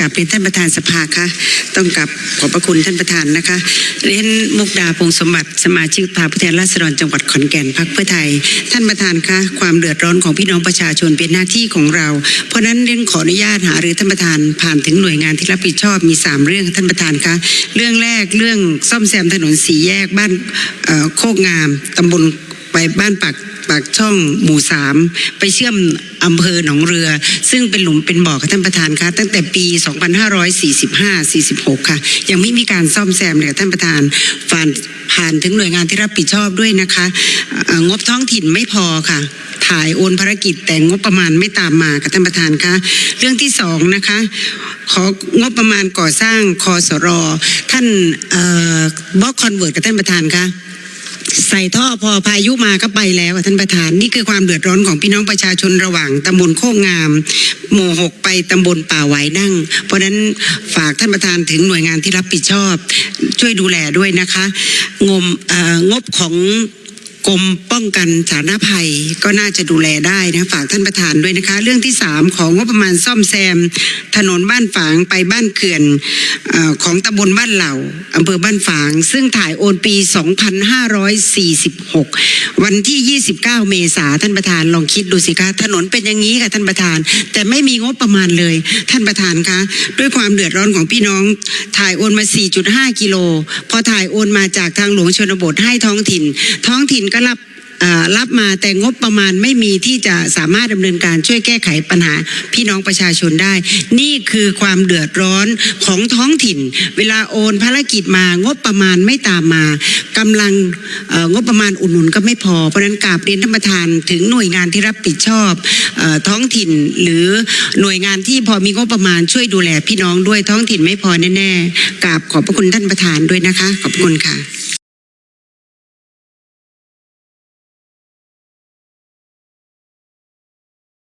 กับเรียนท่านประธานสภาคะต้องกับขอบพระคุณท่านประธานนะคะเรียนมุกดาพงสมบัติสมาชิกภาผู้แทนราษฎรจังหวัดขอนแก่นพักเพื่อไทย ท่านประธานคะความเดือดร้อนของพี่น้องประชาชนเป็นหน้าที่ของเรา เพราะฉะนั้นเรียนขออนุญาตหารือท่านประธานผ่านถึงหน่วยงานที่รับผิดชอบมีสามเรื่องท่านประธานคะเรื่องแรกเรื่องซ่อมแซมถนนสีแยกบ้านโคกงามตำบล ไปบ้านปากปากช่องหมู่สามไปเชื่อมอำเภอหนองเรือ ซึ่งเป็นหลุมเป็นบ่อค่ะท่านประธานคะตั้งแต่ปี 2545-46 ค่ะ ยังไม่มีการซ่อมแซมเลยค่ะท่านประธานผ่านผ่านถึงหน่วยงานที่รับผิดชอบด้วยนะคะงบท้องถิ่นไม่พอค่ะ ถ่ายโอนภารกิจแต่งบประมาณไม่ตามมาค่ะท่านประธานคะเรื่องที่สองนะคะของบประมาณก่อสร้างคอสรท่านบล็อกคอนเวิร์ตกับท่านประธานคะ ใส่ท่อพอพายุมาก็ไปแล้วท่านประธาน นี่คือความเดือดร้อนของพี่น้องประชาชนระหว่างตำบลโคกงาม หมู่หกไปตำบลป่าไหวนั่ง เพราะนั้นฝากท่านประธานถึงหน่วยงานที่รับผิดชอบ ช่วยดูแลด้วยนะคะ งมงบของ กรมป้องกันสาธารณภัยก็น่าจะดูแลได้นะฝากท่านประธานด้วยนะคะ เรื่องที่สามของงบประมาณซ่อมแซม ถนนบ้านฝางไปบ้านเขื่อนอของตำบลบ้านเหล่าอำเภอบ้านฝาง ซึ่งถ่ายโอนปี 2546 วันที่ 29 เมษาท่านประธานลองคิดดูสิคะถนนเป็นอย่างนี้ค่ะท่านประธาน แต่ไม่มีงบประมาณเลย ท่านประธานคะด้วยความเดือดร้อนของพี่น้อง ถ่ายโอนมา 4.5 กิโลพอถ่ายโอนมาจากทางหลวงชนบทให้ท้องถิ่น ท้องถิ่นก็รับเอ่อรับมาแต่งบประมาณไม่มีที่จะสามารถดำเนินการช่วยแก้ไขปัญหาพี่น้องประชาชนได้ นี่คือความเดือดร้อนของท้องถิ่น เวลาโอนภารกิจมางบประมาณไม่ตามมากำลังเอ่องบประมาณอุดหนุนก็ไม่พอเพราะนั้นกราบเรียนท่านประธานถึงหน่วยงานที่รับผิดชอบอท้องถิ่นหรือหน่วยงานที่พอมีงบประมาณช่วยดูแลพี่น้องด้วยท้องถิ่นไม่พอแน่ๆกราบขอบพระคุณท่านประธานด้วยนะคะ ขอบคุณค่ะ